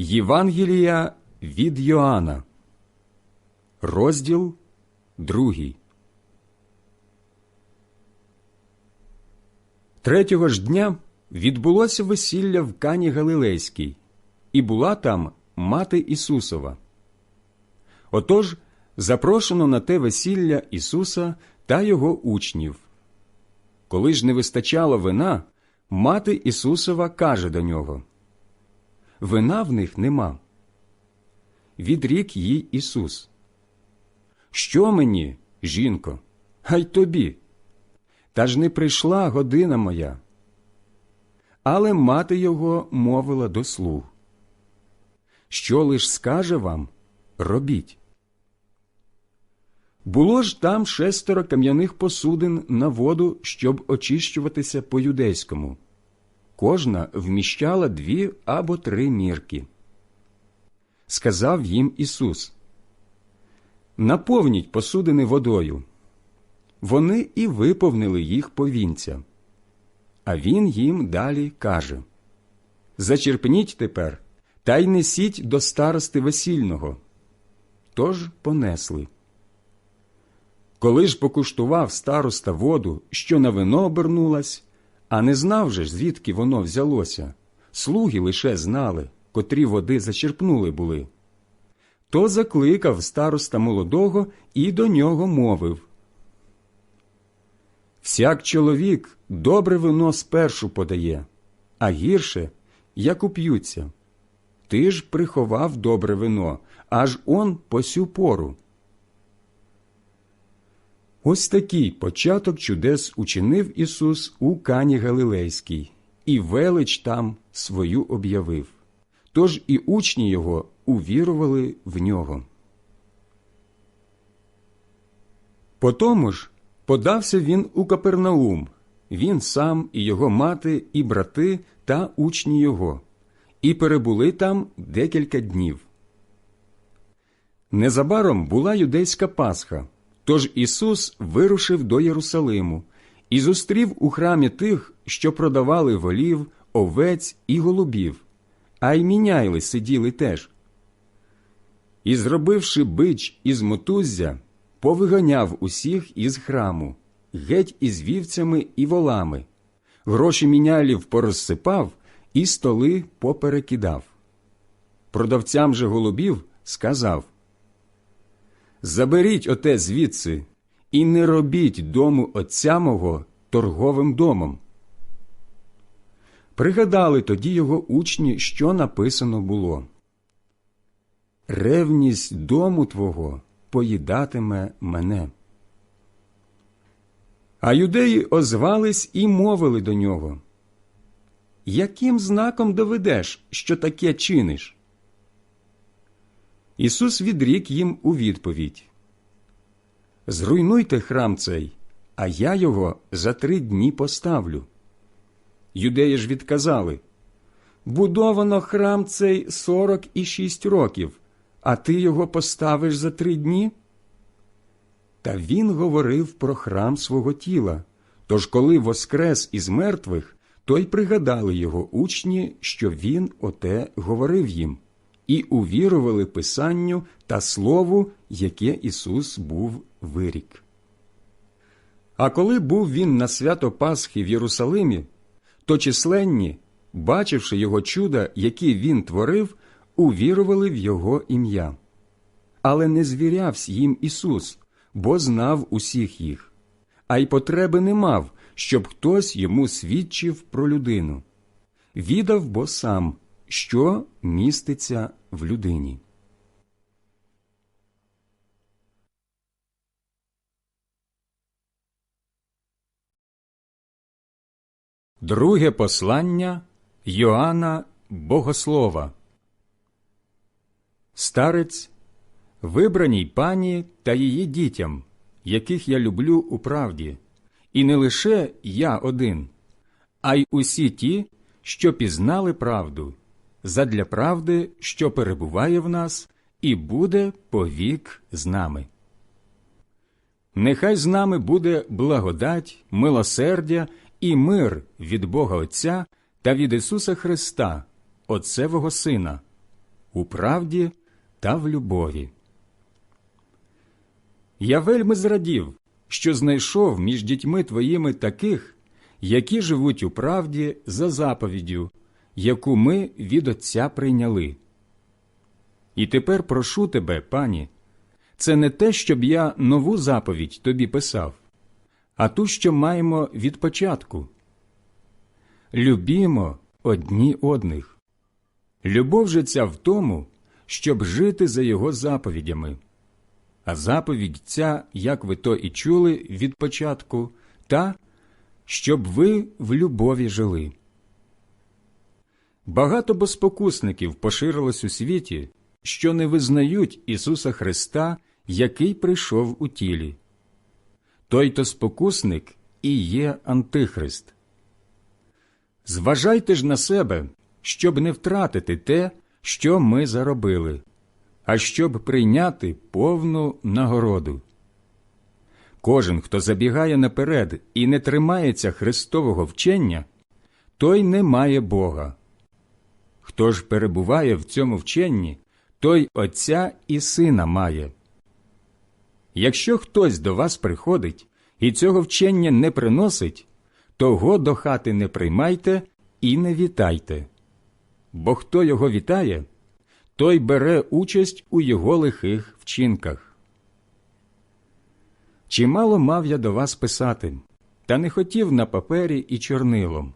Євангелія від Йоанна, розділ другий. Третього ж дня відбулося весілля в Кані Галилейській, і була там мати Ісусова. Отож запрошено на те весілля Ісуса та його учнів. Коли ж не вистачало вина, мати Ісусова каже до нього Вина в них нема. Відрік їй Ісус. Що мені, жінко, хай тобі? Та ж не прийшла година моя. Але мати його мовила до слуг. Що лиш скаже вам, робіть. Було ж там шестеро кам'яних посудин на воду, щоб очищуватися по юдейському. Кожна вміщала дві або три мірки. Сказав їм Ісус Наповніть посудини водою. Вони і виповнили їх повінця. А він їм далі каже Зачерпніть тепер та й несіть до старости весільного. Тож понесли. Коли ж покуштував староста воду, що на вино обернулась, а не знав же, звідки воно взялося, слуги лише знали, котрі води зачерпнули були. То закликав староста молодого і до нього мовив Всяк чоловік добре вино спершу подає, а гірше, як уп'ються. Ти ж приховав добре вино, аж он по сю пору. Ось такий початок чудес учинив Ісус у Кані Галилейській, і велич там свою об'явив. Тож і учні його увірували в нього. Потому ж подався він у Капернаум, він сам і його мати, і брати та учні його, і перебули там декілька днів. Незабаром була юдейська Пасха. Тож Ісус вирушив до Єрусалиму і зустрів у храмі тих, що продавали волів, овець і голубів, а й міняйли сиділи теж. І, зробивши бич із мотуззя, повиганяв усіх із храму, геть із вівцями і волами, гроші мінялів порозсипав і столи поперекидав. Продавцям же голубів сказав Заберіть оте звідси і не робіть дому отця мого торговим домом. Пригадали тоді його учні, що написано було Ревність дому твого поїдатиме мене. А юдеї озвались і мовили до нього Яким знаком доведеш, що таке чиниш? Ісус відрік їм у відповідь Зруйнуйте храм цей, а я його за три дні поставлю. Юдеї ж відказали Будовано храм цей сорок і шість років, а ти його поставиш за три дні? Та він говорив про храм свого тіла. Тож, коли воскрес із мертвих, то й пригадали його учні, що він оте говорив їм і увірували Писанню та Слову, яке Ісус був вирік. А коли був він на свято Пасхи в Єрусалимі, то численні, бачивши його чуда, які він творив, увірували в Його ім'я. Але не звірявсь їм Ісус, бо знав усіх їх, а й потреби не мав, щоб хтось йому свідчив про людину. Відав бо сам, що міститься в людині. Друге послання Йоанна Богослова. Старець вибраній пані та її дітям, яких я люблю у правді, і не лише я один, а й усі ті, що пізнали правду, задля правди, що перебуває в нас, і буде повік з нами. Нехай з нами буде благодать, милосердя і мир від Бога Отця та від Ісуса Христа, Отцевого Сина, у правді та в любові. Я вельми зрадів, що знайшов між дітьми твоїми таких, які живуть у правді за заповіддю, яку ми від Отця прийняли. І тепер прошу тебе, пані, це не те, щоб я нову заповідь тобі писав, а ту, що маємо від початку. Любімо одні одних. Любов же ця в тому, щоб жити за його заповідями. А заповідь ця, як ви то і чули від початку, та, щоб ви в любові жили. Багато безпокусників поширилось у світі, що не визнають Ісуса Христа, який прийшов у тілі. Той то спокусник і є Антихрист. Зважайте ж на себе, щоб не втратити те, що ми заробили, а щоб прийняти повну нагороду. Кожен, хто забігає наперед і не тримається Христового вчення, той не має Бога. Хто ж перебуває в цьому вченні, той Отця і Сина має. Якщо хтось до вас приходить і цього вчення не приносить, того до хати не приймайте і не вітайте. Бо хто його вітає, той бере участь у його лихих вчинках. Чимало мав я до вас писати, та не хотів на папері і чорнилом,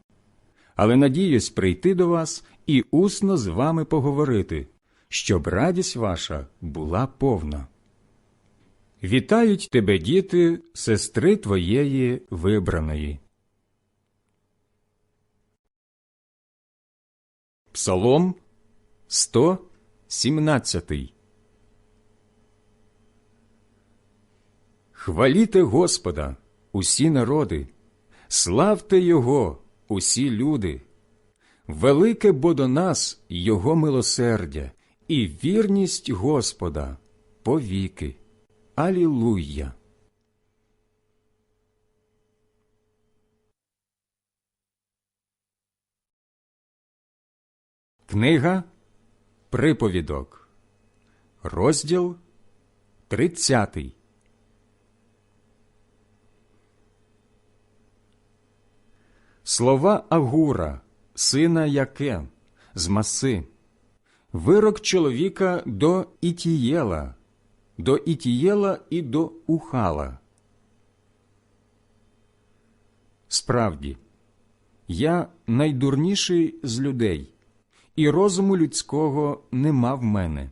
але надіюсь прийти до вас і усно з вами поговорити, щоб радість ваша була повна. Вітають тебе, діти, сестри твоєї вибраної. Псалом 117 Хваліте Господа, усі народи, славте Його, усі люди. Велике бо до нас Його милосердя і вірність Господа повіки. Алілуя! Книга Приповідок, розділ 30. Слова Агура, сина Яке, з маси, вирок чоловіка до Ітієла, до Ітієла і до Ухала. Справді, я найдурніший з людей, і розуму людського нема в мене.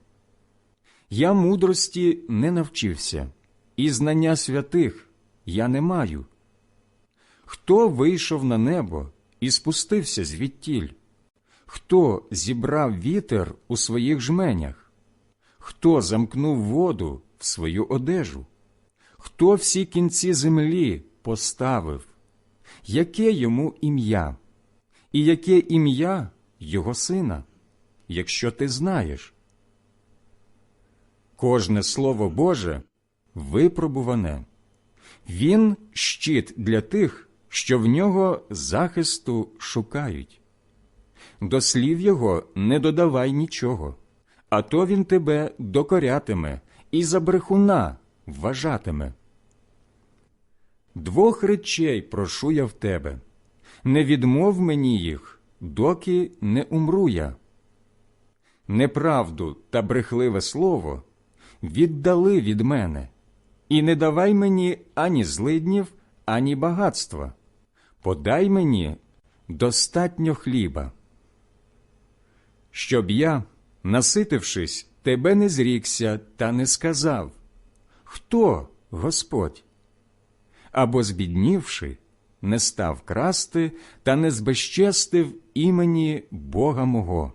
Я мудрості не навчився, і знання святих я не маю. Хто вийшов на небо і спустився звідтіль? Хто зібрав вітер у своїх жменях? Хто замкнув воду в свою одежу? Хто всі кінці землі поставив? Яке йому ім'я? І яке ім'я його сина, якщо ти знаєш? Кожне слово Боже випробуване. Він щит для тих, що в нього захисту шукають. До слів його не додавай нічого, а то він тебе докорятиме і за брехуна вважатиме. Двох речей прошу я в тебе не відмов мені їх, доки не умру я. Неправду та брехливе слово віддали від мене, і не давай мені ані злиднів, ані багатства. Подай мені достатньо хліба, щоб я, наситившись, тебе не зрікся та не сказав Хто Господь? Або, збіднівши, не став красти та не збезчестив імені Бога мого.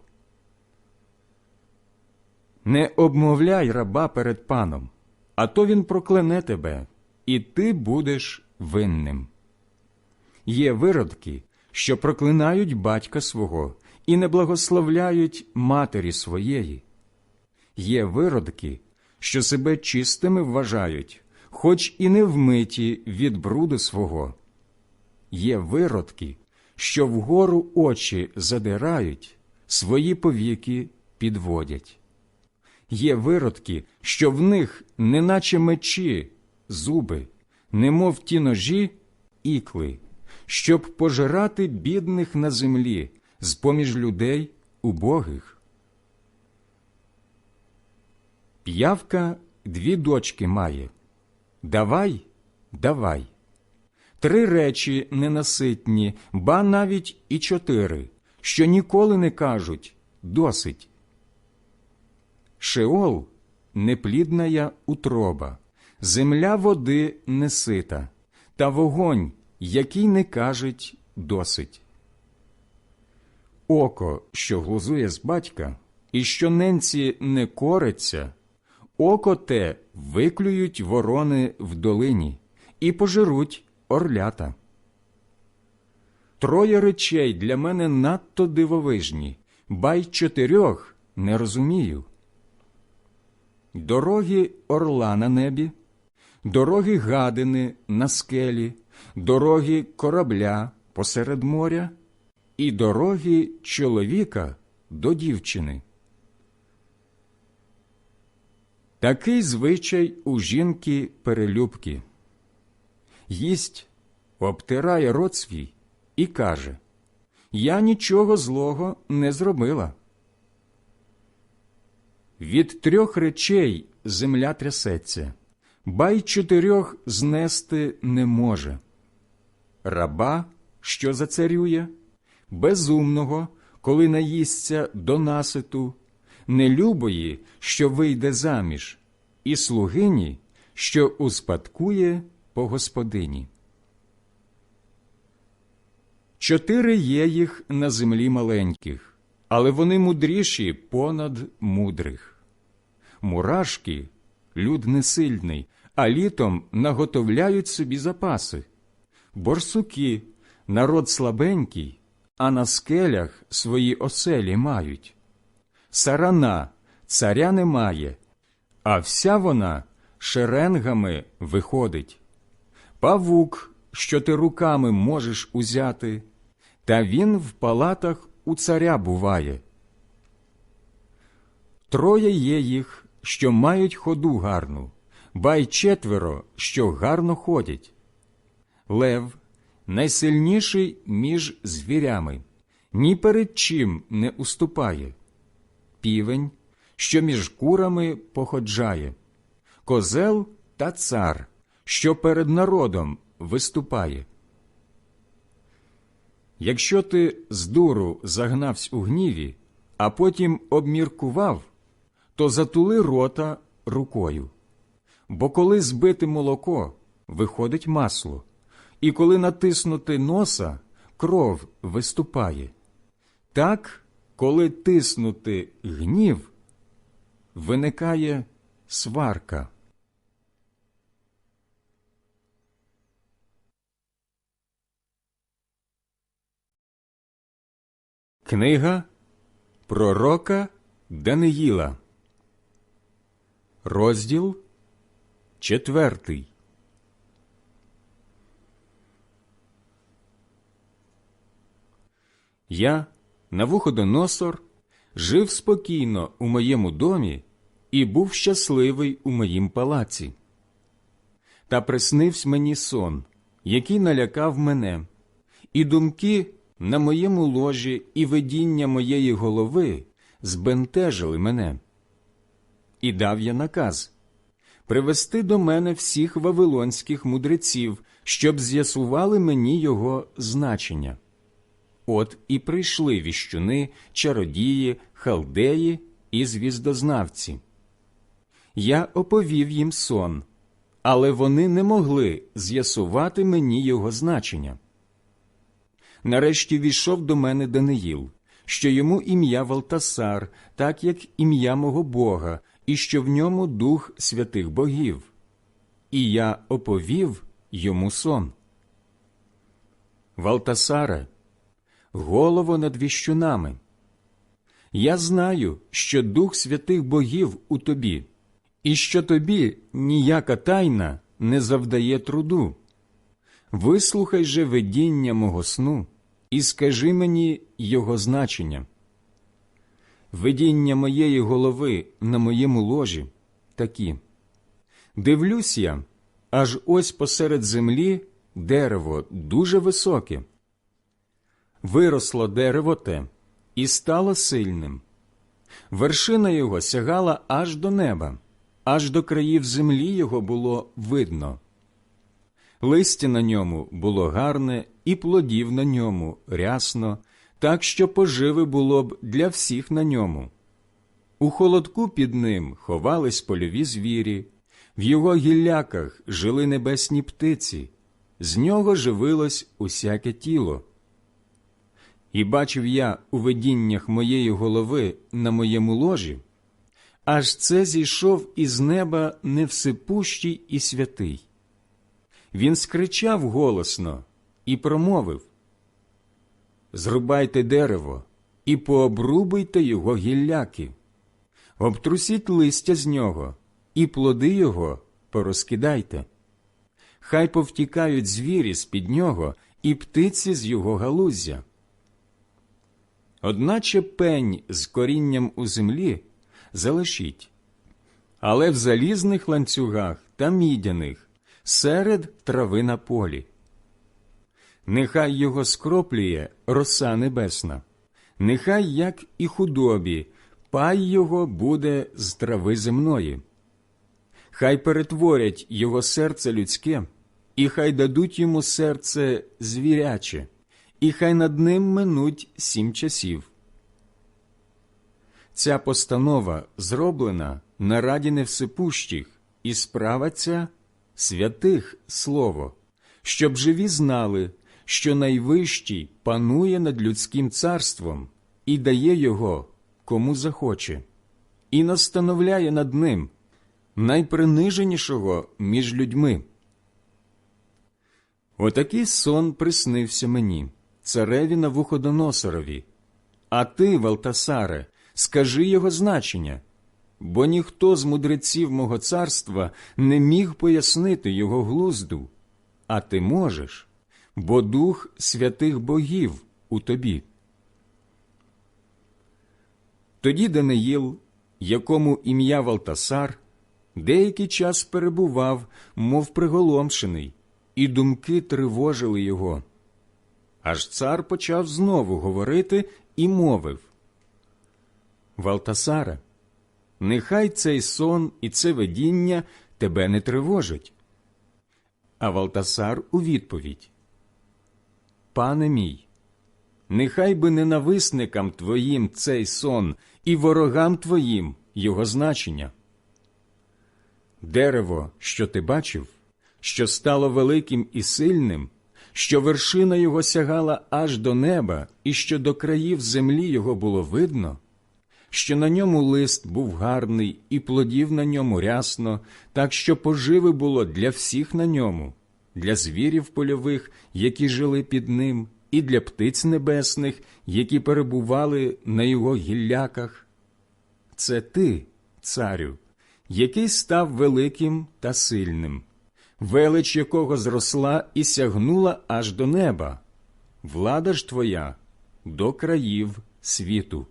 Не обмовляй раба перед паном, а то він проклене тебе, і ти будеш винним. Є виродки, що проклинають батька свого і не благословляють матері своєї. Є виродки, що себе чистими вважають, хоч і не вмиті від бруду свого. Є виродки, що вгору очі задирають, свої повіки підводять. Є виродки, що в них, неначе мечі, зуби, немов ті ножі, ікли, щоб пожирати бідних на землі з поміж людей убогих. П'явка дві дочки має. Давай, давай. Три речі ненаситні, ба навіть і чотири, що ніколи не кажуть досить. Шеол неплідная утроба, земля води несита, та вогонь, який не кажуть досить. Око, що глузує з батька, і що ненці не кориться, око те виклюють ворони в долині і пожируть орлята. Троє речей для мене надто дивовижні, ба й чотирьох не розумію. Дороги орла на небі, дороги гадини на скелі, дороги корабля посеред моря і дороги чоловіка до дівчини. Такий звичай у жінки перелюбки. Їсть, обтирає рот свій і каже Я нічого злого не зробила. Від трьох речей земля трясеться, ба й чотирьох знести не може. Раба, що зацарює, безумного, коли наїсться до наситу, нелюбої, що вийде заміж, і слугині, що успадкує по господині. Чотири є їх на землі маленьких, але вони мудріші понад мудрих. Мурашки люд несильний, а літом наготовляють собі запаси. Борсуки народ слабенький, а на скелях свої оселі мають. Сарана царя немає, а вся вона шеренгами виходить. Павук, що ти руками можеш узяти, та він в палатах у царя буває. Троє є їх, що мають ходу гарну, ба й четверо, що гарно ходять. Лев найсильніший між звірями, ні перед чим не уступає. Півень, що між курами походжає, козел та цар, що перед народом виступає. Якщо ти з дуру загнавсь у гніві, а потім обміркував, то затули рота рукою. Бо коли збити молоко, виходить масло, і коли натиснути носа, кров виступає. Так, коли тиснути гнів, виникає сварка. Книга Пророка Даниїла, розділ четвертий. Я, Навуходоносор, жив спокійно у моєму домі і був щасливий у моїм палаці. Та приснився мені сон, який налякав мене, і думки на моєму ложі і видіння моєї голови збентежили мене. І дав я наказ привести до мене всіх вавилонських мудреців, щоб з'ясували мені його значення. От і прийшли віщуни, чародії, халдеї і звіздознавці. Я оповів їм сон, але вони не могли з'ясувати мені його значення. Нарешті війшов до мене Даниїл, що йому ім'я Валтасар, так як ім'я мого Бога, і що в ньому дух святих богів. І я оповів йому сон. Валтасаре, голово над віщунами. Я знаю, що дух святих богів у тобі, і що тобі ніяка тайна не завдає труду. Вислухай же видіння мого сну і скажи мені його значення. Видіння моєї голови на моєму ложі такі. Дивлюсь я, аж ось посеред землі дерево дуже високе. Виросло дерево те і стало сильним. Вершина його сягала аж до неба, аж до країв землі його було видно. Листя на ньому було гарне, і плодів на ньому рясно, так що поживи було б для всіх на ньому. У холодку під ним ховались польові звірі, в його гілляках жили небесні птиці, з нього живилось усяке тіло. І бачив я у видіннях моєї голови на моєму ложі, аж це зійшов із неба невсипущий і святий. Він скричав голосно і промовив Зрубайте дерево і пообрубуйте його гілляки, обтрусіть листя з нього, і плоди його порозкидайте. Хай повтікають звірі з під нього і птиці з його галуздя. Одначе пень з корінням у землі залишіть, але в залізних ланцюгах та мідяних серед трави на полі. Нехай його скроплює роса небесна, нехай, як і худобі, пай його буде з трави земної. Хай перетворять його серце людське, і хай дадуть йому серце звіряче, і хай над ним минуть сім часів. Ця постанова зроблена на раді невсипущих, і справа ця святих слово, щоб живі знали, що найвищий панує над людським царством і дає його кому захоче, і настановляє над ним найприниженішого між людьми. Отакий сон приснився мені, цареві Навуходоносорові. А ти, Валтасаре, скажи його значення, бо ніхто з мудреців мого царства не міг пояснити його глузду, а ти можеш, бо дух святих богів у тобі. Тоді Даниїл, якому ім'я Валтасар, деякий час перебував, мов приголомшений, і думки тривожили його. Аж цар почав знову говорити і мовив Валтасаре, нехай цей сон і це видіння тебе не тривожить. А Валтасар у відповідь Пане мій, нехай би ненависникам твоїм цей сон і ворогам твоїм його значення. Дерево, що ти бачив, що стало великим і сильним, що вершина його сягала аж до неба, і що до країв землі його було видно, що на ньому лист був гарний, і плодів на ньому рясно, так що поживи було для всіх на ньому, для звірів польових, які жили під ним, і для птиць небесних, які перебували на його гілляках. Це ти, царю, який став великим та сильним, велич якого зросла і сягнула аж до неба, влада ж твоя до країв світу.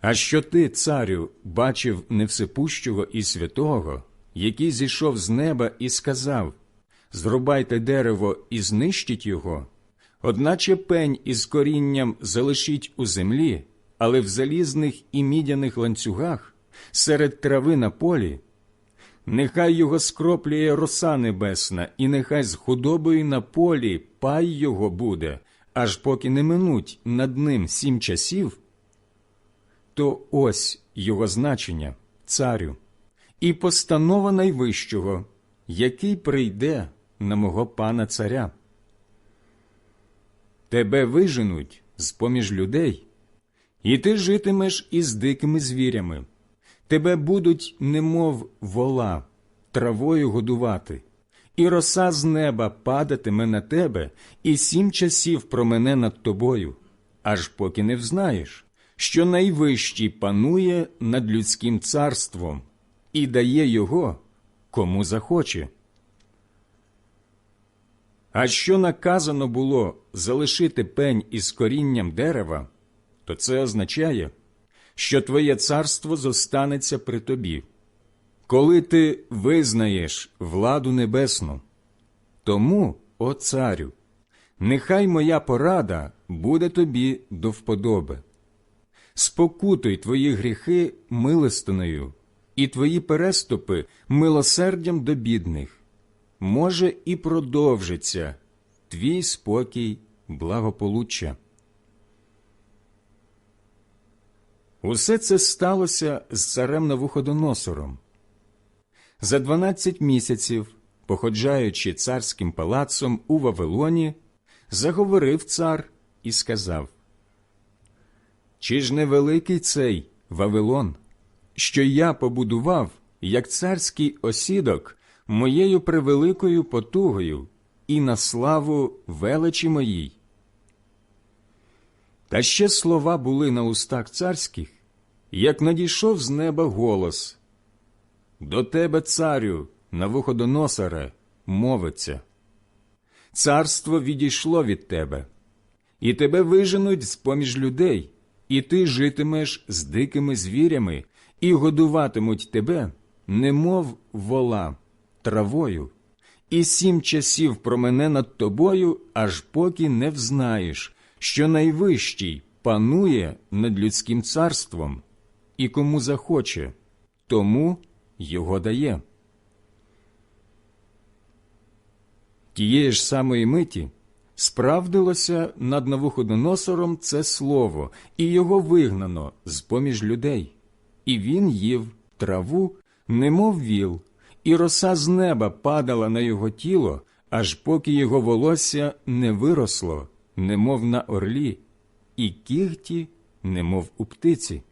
А що ти, царю, бачив невсипущого і святого, який зійшов з неба і сказав Зрубайте дерево і знищіть його, одначе пень із корінням залишіть у землі, але в залізних і мідяних ланцюгах серед трави на полі, нехай його скроплює роса небесна, і нехай з худобою на полі пай його буде, аж поки не минуть над ним сім часів, то ось його значення, царю, і постанова найвищого, який прийде на мого пана царя. Тебе виженуть з поміж людей, і ти житимеш із дикими звірями. Тебе будуть, немов вола, травою годувати, і роса з неба падатиме на тебе, і сім часів промене над тобою, аж поки не взнаєш, що найвищий панує над людським царством і дає його кому захоче. А що наказано було залишити пень із корінням дерева, то це означає, що твоє царство зостанеться при тобі, коли ти визнаєш владу небесну. Тому, о царю, нехай моя порада буде тобі до вподоби. Спокутуй твої гріхи милостиною, і твої переступи милосердям до бідних. Може, і продовжиться твій спокій благополуччя. Усе це сталося з царем Навуходоносором. За дванадцять місяців, походжаючи царським палацом у Вавилоні, заговорив цар і сказав Чи ж не великий цей Вавилон, що я побудував, як царський осідок, моєю превеликою потугою і на славу величі моїй? Та ще слова були на устах царських, як надійшов з неба голос До тебе, царю, Навуходоносоре, мовиться. Царство відійшло від тебе, і тебе виженуть з поміж людей, і ти житимеш з дикими звірями, і годуватимуть тебе, немов вола, травою, і сім часів промене над тобою, аж поки не взнаєш, що найвищий панує над людським царством, і кому захоче, тому його дає. Тієї ж самої миті справдилося над Навуходоносором це слово, і його вигнано з поміж людей, і він їв траву, немов віл, і роса з неба падала на його тіло, аж поки його волосся не виросло, немов на орлі, і кігті, немов у птиці.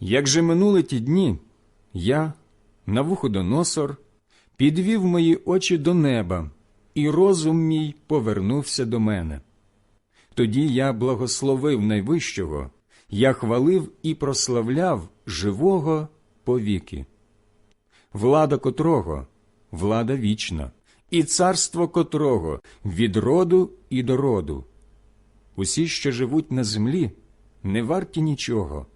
Як же минули ті дні, я, Навуходоносор, підвів мої очі до неба, і розум мій повернувся до мене. Тоді я благословив найвищого, я хвалив і прославляв живого повіки. Влада котрого влада вічна, і царство котрого від роду і до роду. Усі, що живуть на землі, не варті нічого.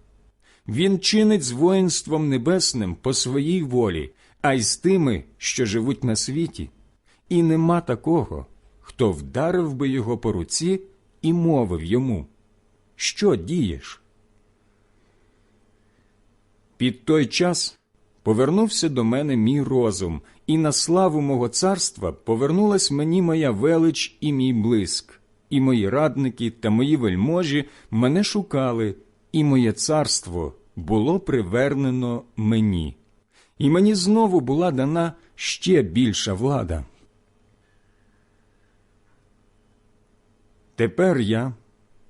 Він чинить з воїнством небесним по своїй волі, а й з тими, що живуть на світі, і нема такого, хто вдарив би його по руці і мовив йому Що дієш? Під той час повернувся до мене мій розум, і на славу мого царства повернулась мені моя велич і мій блиск, і мої радники та мої вельможі мене шукали, і моє царство було привернено мені, і мені знову була дана ще більша влада. Тепер я,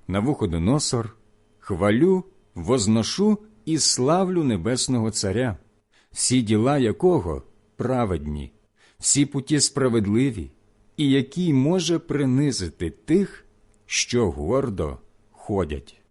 Навуходоносор, хвалю, возношу і славлю Небесного Царя, всі діла якого праведні, всі путі справедливі, і який може принизити тих, що гордо ходять.